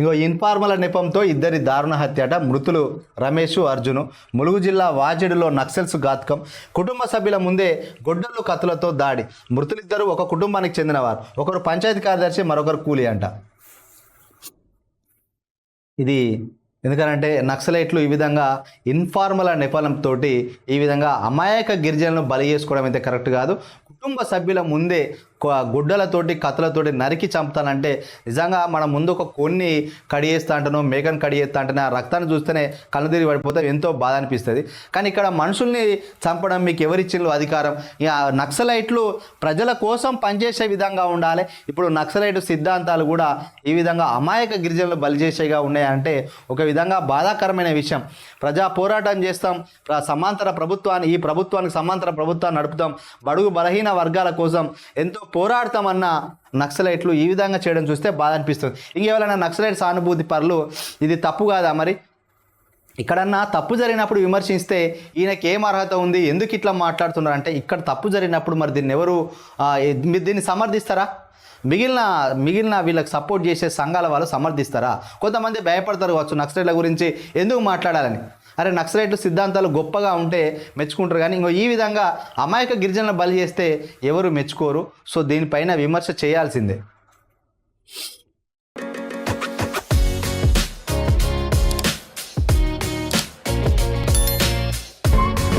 ఇంకో ఇన్ఫార్మల్ నెపంతో ఇద్దరి దారుణ హత్యట మృతులు రమేష్ అర్జును. ములుగు జిల్లా వాజేడులో నక్సల్స్ ఘాతకం. కుటుంబ సభ్యుల ముందే గొడ్డలు కత్తులతో దాడి. మృతులిద్దరూ ఒక కుటుంబానికి చెందినవారు. ఒకరు పంచాయతీ కార్యదర్శి మరొకరు కూలి అంట. ఇది ఎందుకనంటే నక్సలైట్లు ఈ విధంగా ఇన్ఫార్మల్ నెపలంతో ఈ విధంగా అమాయక గిరిజనులను బలి చేసుకోవడం అయితే కరెక్ట్ కాదు. కుటుంబ సభ్యుల ముందే గుడ్డలతోటి కత్తులతోటి నరికి చంపుతానంటే నిజంగా మన ముందు ఒక కొన్ని కడియేస్తా అంటానో మేకను కడియేస్తా అంటేనే ఆ రక్తాన్ని చూస్తేనే కళ్ళు తిరిగి పడిపోతే ఎంతో బాధ అనిపిస్తుంది. కానీ ఇక్కడ మనుషుల్ని చంపడం మీకు ఎవరిచ్చిండ్రు అధికారం? ఇక నక్సలైట్లు ప్రజల కోసం పనిచేసే విధంగా ఉండాలి. ఇప్పుడు నక్సలైట్ సిద్ధాంతాలు కూడా ఈ విధంగా అమాయక గిరిజనులు బలి చేసేగా ఉన్నాయంటే ఒక విధంగా బాధాకరమైన విషయం. ప్రజా పోరాటం చేస్తాం ప్ర- సమాంతర ప్రభుత్వాన్ని ఈ ప్రభుత్వానికి సమాంతర ప్రభుత్వాన్ని నడుపుతాం బడుగు బలహీన వర్గాల కోసం ఎంతో పోరాడతామన్న నక్సలైట్లు ఈ విధంగా చేయడం చూస్తే బాధ అనిపిస్తుంది. ఇంకెవరైనా నక్సలైట్ సానుభూతి పరులు ఇది తప్పు కాదా మరి? ఇక్కడన్నా తప్పు జరిగినప్పుడు విమర్శిస్తే ఈయనకి ఏం అర్హత ఉంది? ఎందుకు ఇట్లా మాట్లాడుతున్నారు అంటే ఇక్కడ తప్పు జరిగినప్పుడు మరి దీన్ని ఎవరు మీరు దీన్ని సమర్థిస్తారా? మిగిలిన మిగిలిన వీళ్ళకి సపోర్ట్ చేసే సంఘాల వాళ్ళు సమర్థిస్తారా? కొంతమంది భయపడతారు కావచ్చు నక్సలైట్ల గురించి ఎందుకు మాట్లాడాలని? అరే నక్సలైట్లు సిద్ధాంతాలు గొప్పగా ఉంటే మెచ్చుకుంటారు కానీ ఇంకో ఈ విధంగా అమాయక గిరిజనులు బలి చేస్తే ఎవరు మెచ్చుకోరు? సో దీనిపైన విమర్శ చేయాల్సిందే.